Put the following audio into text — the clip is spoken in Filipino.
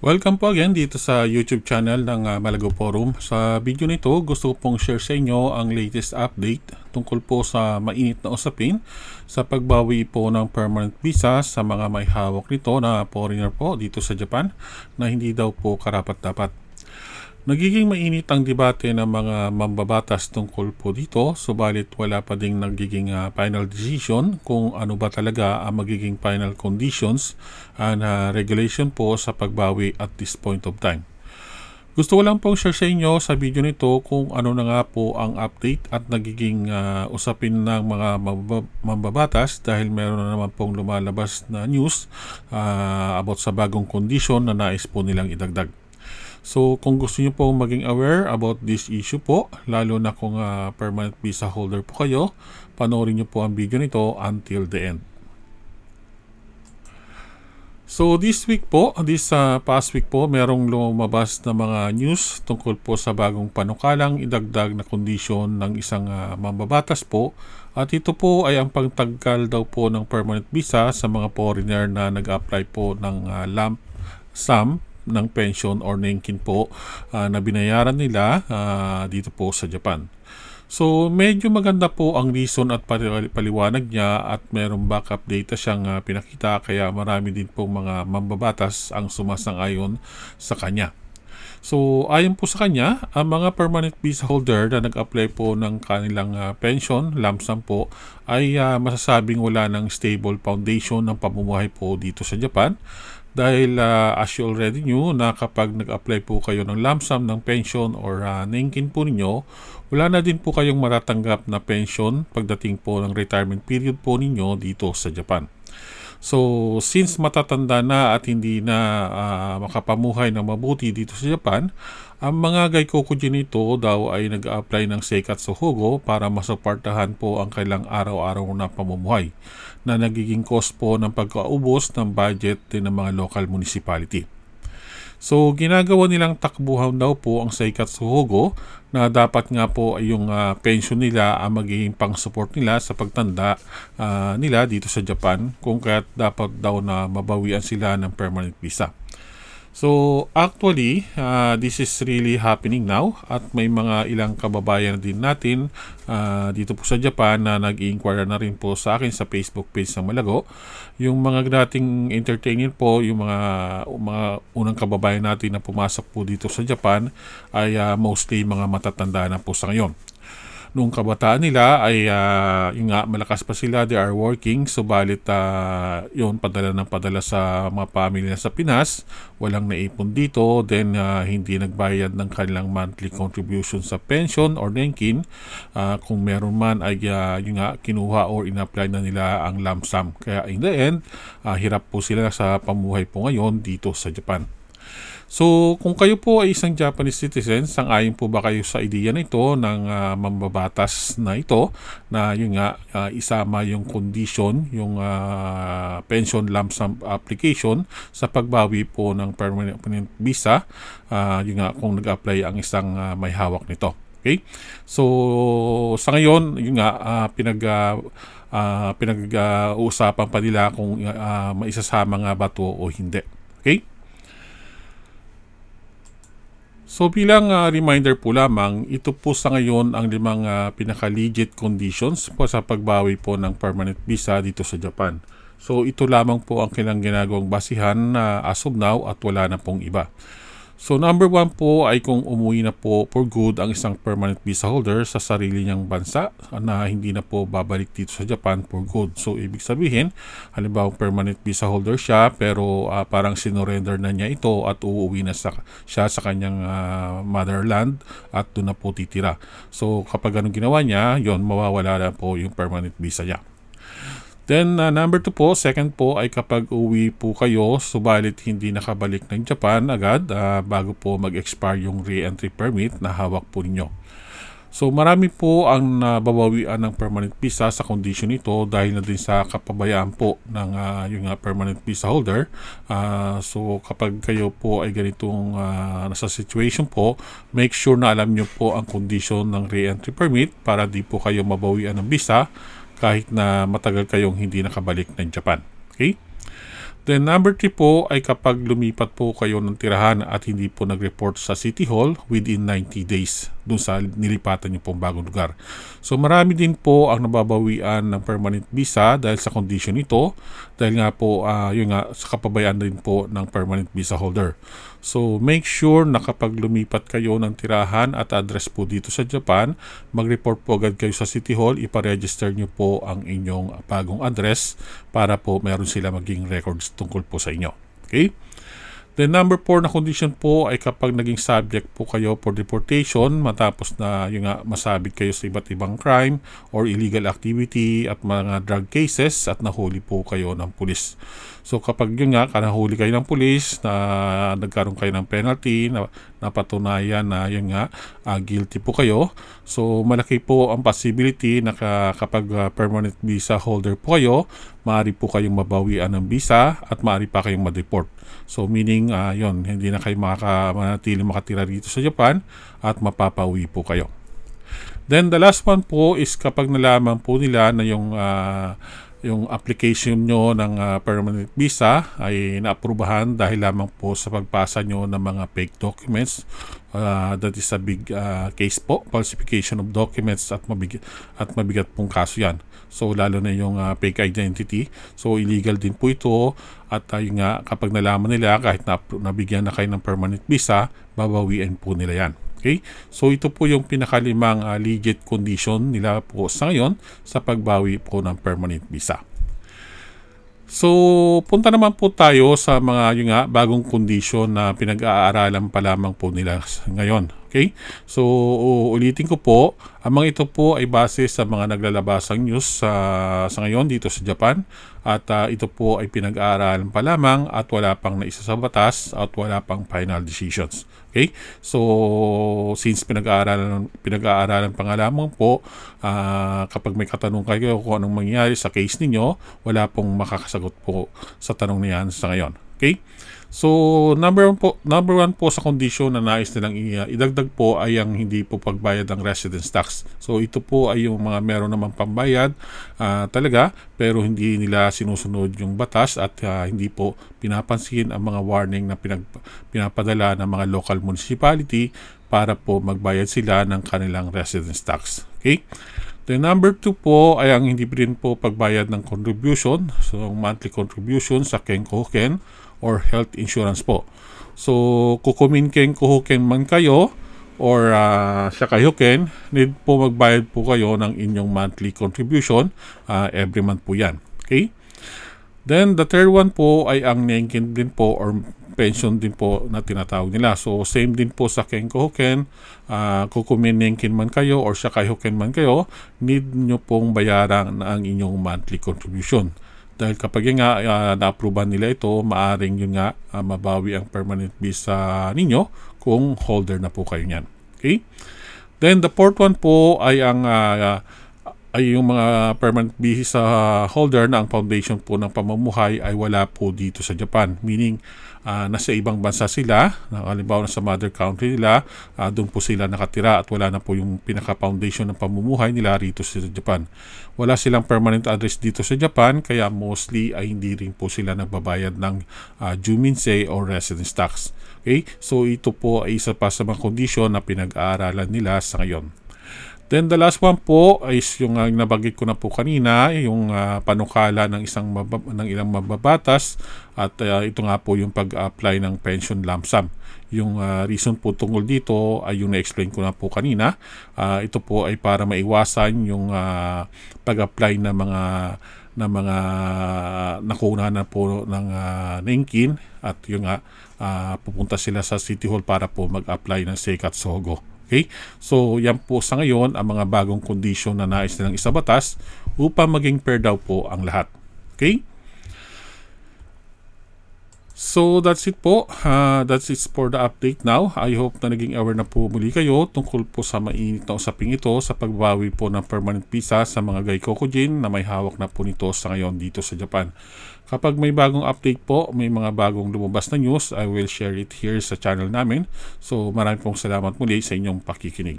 Welcome po again dito sa YouTube channel ng ah, Malago Forum. Sa video nito, gusto ko pong share sa inyo ang latest update tungkol po sa mainit na usapin sa pagbawi po ng permanent visa sa mga may hawak nito na foreigner po dito sa Japan na hindi daw po karapat-dapat. Nagiging mainit ang debate ng mga mambabatas tungkol po dito, subalit wala pa ding nagiging ah, final decision kung ano ba talaga ang magiging final conditions and ah, regulation po sa pagbawi at this point of time. Gusto ko lang pong share sa inyo sa video nito kung ano na nga po ang update at nagiging ah, usapin ng mga mambabatas dahil meron na naman pong lumalabas na news ah, about sa bagong condition na nais po nilang idagdag. So kung gusto niyo po maging aware about this issue po, lalo na kung ah, permanent visa holder po kayo, panoorin niyo po ang video nito until the end. So this week po, this ah, past week po, merong lumabas na mga news tungkol po sa bagong panukalang idagdag na kondisyon ng isang ah, mambabatas po. At ito po ay ang pagtanggal daw po ng permanent visa sa mga foreigner na nag-apply po ng ah, lump sum ng pension or nenkin po ah, na binayaran nila ah, dito po sa Japan. So medyo maganda po ang reason at pali- paliwanag niya at merong backup data siyang ah, pinakita kaya marami din po mga mambabatas ang sumasang-ayon sa kanya. So ayon po sa kanya, ang mga permanent visa holder na nag-apply po ng kanilang ah, pension, lump sum po, ay ah, masasabing wala ng stable foundation ng pamumuhay po dito sa Japan dahil ah, as you already knew na kapag nag-apply po kayo ng lump sum ng pension or uh, nenkin po ninyo, wala na din po kayong matatanggap na pension pagdating po ng retirement period po ninyo dito sa Japan. So, since matatanda na at hindi na ah, makapamuhay ng mabuti dito sa Japan, ang mga gaikoku nito daw ay nag-apply ng Seikatsu Hugo para masuportahan po ang kailang araw-araw na pamumuhay na nagiging cost po ng pagkaubos ng budget din ng mga local municipality. So, ginagawa nilang takbuhan daw po ang Seikatsu Hugo na dapat nga po ay yung ah, pension nila ang magiging pang-support nila sa pagtanda ah, nila dito sa Japan kung kaya't dapat daw na mabawian sila ng permanent visa. So actually, uh, this is really happening now at may mga ilang kababayan din natin uh, dito po sa Japan na nag-inquire na rin po sa akin sa Facebook page ng Malago. Yung mga dating entertainer po, yung mga mga unang kababayan natin na pumasok po dito sa Japan ay uh, mostly mga matatanda na po sa ngayon nung kabataan nila ay uh, yung nga malakas pa sila they are working. Subalit uh, yun padala ng padala sa mga pamilya sa Pinas. Walang naipon dito. Then uh, hindi nagbayad ng kanilang monthly contribution sa pension or nenkin. Uh, kung meron man ay uh, yung nga kinuha or inapply na nila ang lump sum. Kaya in the end uh, hirap po sila sa pamuhay po ngayon dito sa Japan So, kung kayo po ay isang Japanese citizen, sang-ayon po ba kayo sa ideya na ito ng uh, mambabatas na ito na yun nga uh, isama yung condition, yung uh, pension lump sum application sa pagbawi po ng permanent visa, uh, yun nga kung nag-apply ang isang uh, may hawak nito. Okay? So, sa ngayon, yun nga, uh, pinag uh, pinag-uusapan pa nila kung uh, maisasama nga ba to o hindi. Okay? So bilang uh, reminder po lamang, ito po sa ngayon ang limang uh, pinaka-legit conditions po sa pagbawi po ng permanent visa dito sa Japan. So ito lamang po ang kailang ginagawang basihan na uh, as of now at wala na pong iba. So number one po ay kung umuwi na po for good ang isang permanent visa holder sa sarili niyang bansa na hindi na po babalik dito sa Japan for good. So ibig sabihin, halimbawa permanent visa holder siya pero uh, parang sinorender na niya ito at uuwi na sa, siya sa kanyang uh, motherland at doon na po titira. So kapag ganun ginawa niya, yon mawawala na po yung permanent visa niya. Then uh, number 2 po, second po ay kapag uwi po kayo subalit hindi nakabalik ng Japan agad uh, bago po mag-expire yung re-entry permit na hawak po ninyo. So marami po ang nababawian ng permanent visa sa condition ito dahil na din sa kapabayaan po ng uh, yung uh, permanent visa holder. Uh, so kapag kayo po ay ganitong uh, nasa situation po, make sure na alam nyo po ang condition ng re-entry permit para di po kayo mabawian ng visa kahit na matagal kayong hindi nakabalik ng Japan. Okay? Then number 3 po ay kapag lumipat po kayo ng tirahan at hindi po nag-report sa City Hall within 90 days dun sa nilipatan niyo pong bagong lugar. So marami din po ang nababawian ng permanent visa dahil sa condition ito dahil nga po uh, yun nga sa kapabayaan din po ng permanent visa holder. So make sure na kapag lumipat kayo ng tirahan at address po dito sa Japan, mag-report po agad kayo sa City Hall, iparegister niyo po ang inyong bagong address para po meron sila maging records tungkol po sa inyo. Okay? Then number 4 na condition po ay kapag naging subject po kayo for deportation matapos na yung nga masabit kayo sa iba't ibang crime or illegal activity at mga drug cases at nahuli po kayo ng pulis. So kapag yun nga, kanahuli kayo ng pulis na nagkaroon kayo ng penalty na napatunayan na yun nga uh, guilty po kayo. So malaki po ang possibility na kapag uh, permanent visa holder po kayo, maaari po kayong mabawian ng visa at maaari pa kayong ma-deport. So meaning uh, yon hindi na kayo makakamanatili makatira dito sa Japan at mapapauwi po kayo. Then the last one po is kapag nalaman po nila na yung uh, yung application nyo ng uh, permanent visa ay naaprubahan dahil lamang po sa pagpasa nyo ng mga fake documents. Uh, that is a big uh, case po, falsification of documents at mabigat, at mabigat pong kaso yan. So lalo na yung uh, fake identity. So illegal din po ito at uh, yung, nga kapag nalaman nila kahit na, nabigyan na kayo ng permanent visa, babawiin po nila yan. Okay? So ito po yung pinakalimang uh, legit condition nila po sa ngayon sa pagbawi po ng permanent visa. So, punta naman po tayo sa mga yung nga, bagong kondisyon na pinag-aaralan pa lamang po nila ngayon. Okay? So, ulitin ko po, ang mga ito po ay base sa mga naglalabasang news sa, sa ngayon dito sa Japan at uh, ito po ay pinag-aaralan pa lamang at wala pang naisa sa batas at wala pang final decisions. Okay? So, since pinag-aaralan, pinag-aaralan pa nga lamang po, uh, kapag may katanong kayo kung anong mangyayari sa case ninyo, wala pong makakasagot po sa tanong niyan sa ngayon. Okay? So, number one po, number one po sa kondisyon na nais nilang idagdag po ay ang hindi po pagbayad ng residence tax. So, ito po ay yung mga meron namang pambayad uh, talaga pero hindi nila sinusunod yung batas at uh, hindi po pinapansin ang mga warning na pinag, pinapadala ng mga local municipality para po magbayad sila ng kanilang residence tax. Okay? The number 2 po ay ang hindi rin po pagbayad ng contribution, so monthly contribution sa Kenkoken or health insurance po. So, kukuminken kuhuken man kayo or uh, sa kayuken, need po magbayad po kayo ng inyong monthly contribution uh, every month po yan. Okay? Then, the third one po ay ang nengkin din po or pension din po na tinatawag nila. So, same din po sa Kenkohoken, uh, kukuminengkin man kayo or sa kayuken man kayo, need nyo pong bayaran ang inyong monthly contribution. Dahil kapag nga uh, na-approvean nila ito, maaring yun nga uh, mabawi ang permanent visa ninyo kung holder na po kayo niyan. Okay? Then the fourth one po ay ang uh, ay yung mga permanent visa holder na ang foundation po ng pamumuhay ay wala po dito sa Japan. Meaning, uh, nasa ibang bansa sila, halimbawa sa mother country nila, uh, doon po sila nakatira at wala na po yung pinaka-foundation ng pamumuhay nila rito sa Japan. Wala silang permanent address dito sa Japan, kaya mostly ay hindi rin po sila nagbabayad ng uh, Juminsei or residence tax. Okay? So ito po ay isa pa sa mga kondisyon na pinag-aaralan nila sa ngayon. Then the last one po is yung uh, nabanggit ko na po kanina, yung uh, panukala ng isang mabab- ng ilang mababatas at uh, ito nga po yung pag-apply ng pension lump sum. Yung uh, reason po tungkol dito ay yung na-explain ko na po kanina. Uh, ito po ay para maiwasan yung uh, pag-apply ng mga na mga nakuna na po ng uh, Nenkin at yung uh, uh, pupunta sila sa City Hall para po mag-apply ng Sekat Sogo. Okay? So, yan po sa ngayon ang mga bagong kondisyon na nais nilang isabatas upang maging fair daw po ang lahat. Okay? So that's it po. Uh, that's it for the update now. I hope na naging aware na po muli kayo tungkol po sa mainit na usaping ito sa pagbawi po ng permanent visa sa mga Gaikokujin na may hawak na po nito sa ngayon dito sa Japan. Kapag may bagong update po, may mga bagong lumabas na news, I will share it here sa channel namin. So maraming pong salamat muli sa inyong pakikinig.